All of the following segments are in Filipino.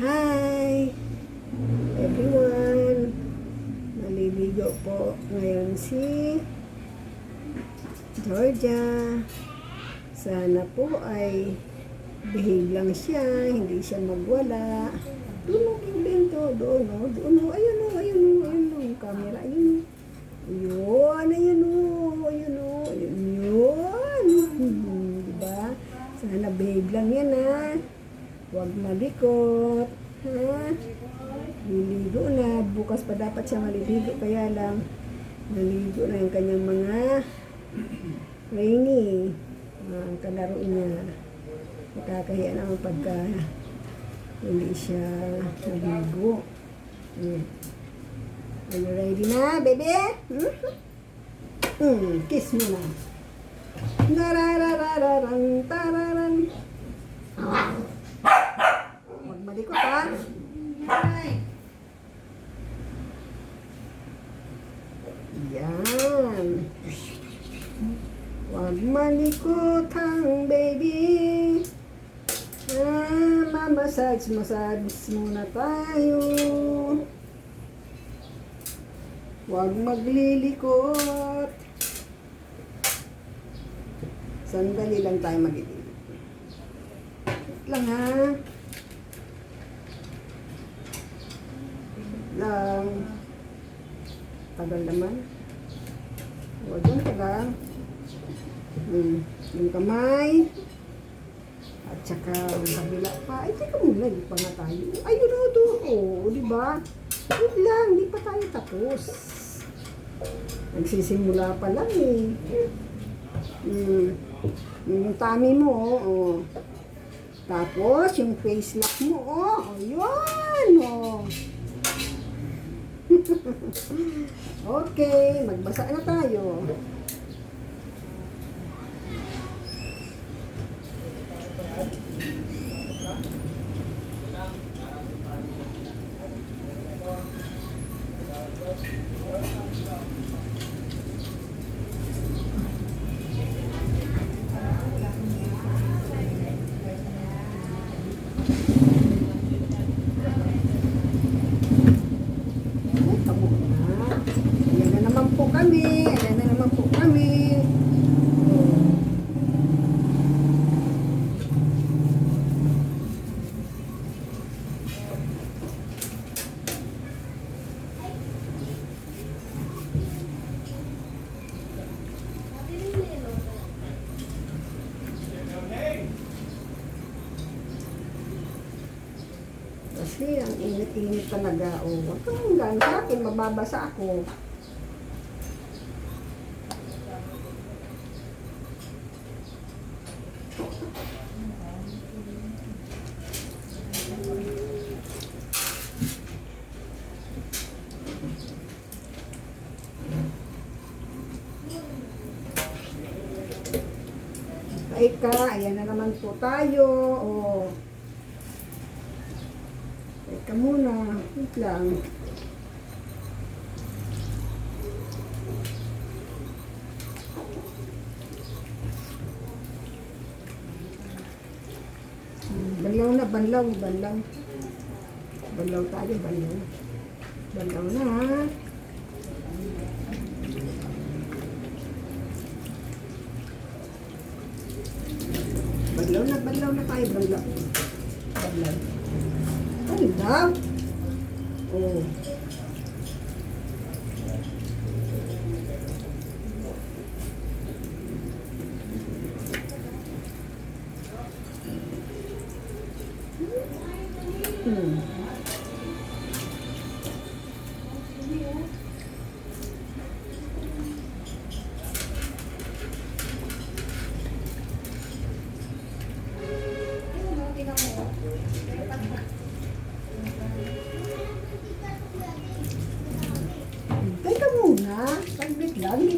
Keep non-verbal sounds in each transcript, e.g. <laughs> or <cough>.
Hi! Everyone! Maliligo po ngayon si Georgia. Sana po ay behave lang siya, hindi siya magwala. Doon mo bento, doon o, doon o, ayun o, ayun o, ayun o, yung camera, ayun o. Yun, ayun o, ayun o, ayun yun. Diba? Sana behave lang yan ha. Huwag malikot. Ha? Liligo na. Bukas pa dapat siya maliligo. Kaya lang, naligo na yung kanyang mga rainy. Ang kalaro niya. Nakakahiya naman pagka hindi siya naligo. Hmm. Are you ready na, baby? Hmm? Hmm, kiss mo na. Darararararang, tararan. Huwag malikot ha. Yan. Huwag malikot baby. Ah, mamassage, massage muna tayo. Huwag maglilikot. Sandali lang tayo maglililikot. Wait lang ha. Wait lang. Tagal naman. Huwag yung tagal. Hmm. Yung kamay. At saka ang kabila pa. Ay, teka muna. Di pa nga tayo. Ayun na ito. Oo, di ba? Wait lang. Di pa tayo tapos. Nagsisimula pa lang eh. Hmm. Yung tummy mo, oh. oh. Tapos, yung face lock mo, oh. oh yun, oh. <laughs> okay, magbasa na tayo. Ay, kamo na. Ayan na naman po kami. Ayan na naman po kami. Oh. Kasi ang init-init talaga. O, oh, huwag kang hanggang sa akin, mababasa ako. Ay ka, ayan na naman po tayo. Oh. Teka muna. Wait lang. Banlaw na, banlaw, banlaw. Banlaw tayo, banlaw. Banlaw na, ha? Banlaw na, banlaw na tayo, banlaw. Banlaw. Banlaw? Oh. Hmm.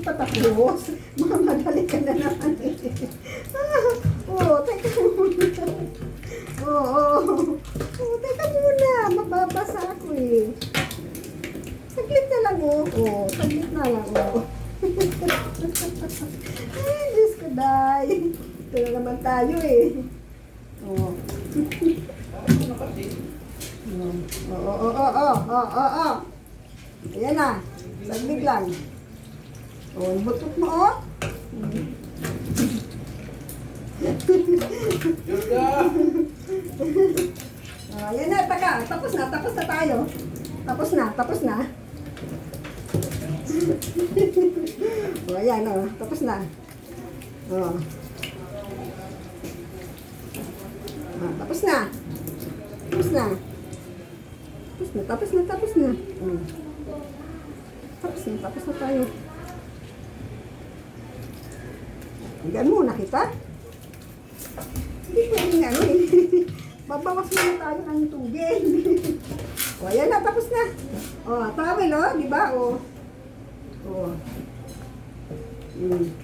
Saglit lang, hindi pa tapos. <laughs> Mamadali ka na naman eh. Ah, oh, teka muna. Oo, oh, oh. oh, teka muna, mababasa ako eh. Saglit na lang oh. Oh, saglit na lang oh. <laughs> Ay, Diyos ko, day. Ito na naman tayo eh. Oo, <laughs> oo, oo, oo, oo, oo. Ayan na. Saglig lang. O, yung butot mo, oh. Ah, yan na, taka. Tapos na, tapos na tayo. Tapos na, tapos na. <laughs> o, ayan, oh. Tapos na. Oh. Ah, tapos na. Tapos na. Tapos na, tapos na, tapos na. Hmm. Tapos na, tapos na tayo. Hanggang muna kita. Hindi pwede nga ano eh. <laughs> Babawas muna tayo ng tubig. <laughs> o, ayan na, tapos na. O, tawel o, di ba? O. O. Hmm.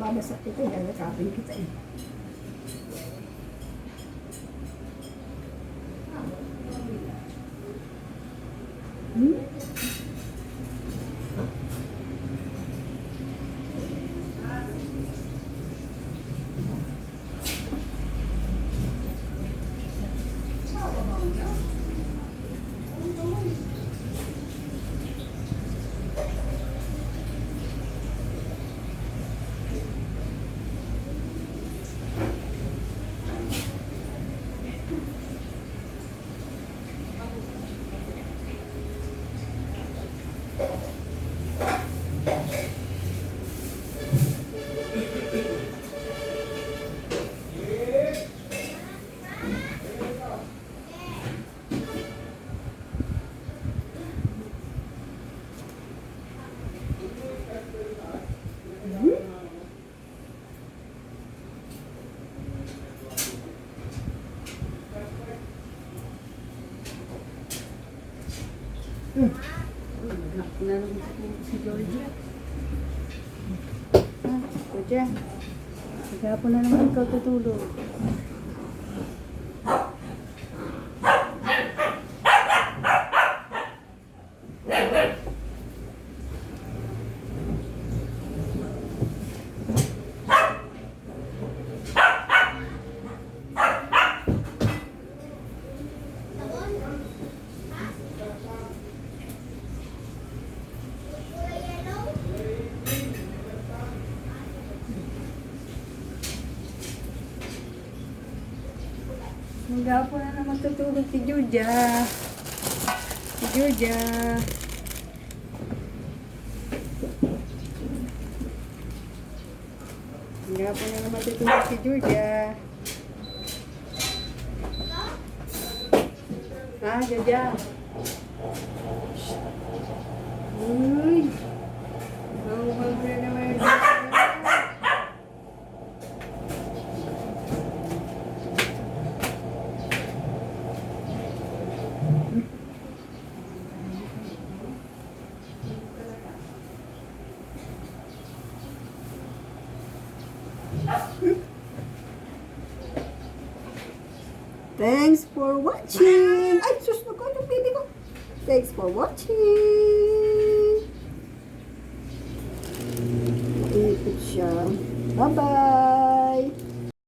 Hindi na kita babasak kita, dahil nakapin kita eh. Hmm? si Georgia. Ah, Georgia. Maghapon na naman ikaw tutulog. Maghapon na naman tutulog si Georgia. Si Georgia. Maghapon na naman tutulog si Georgia. Ah, Georgia. Uy. Bawal na naman yung Georgia. Thanks for watching! Ay, sus, naku, yung baby ko. Thanks for watching! Ipit siya. Bye-bye!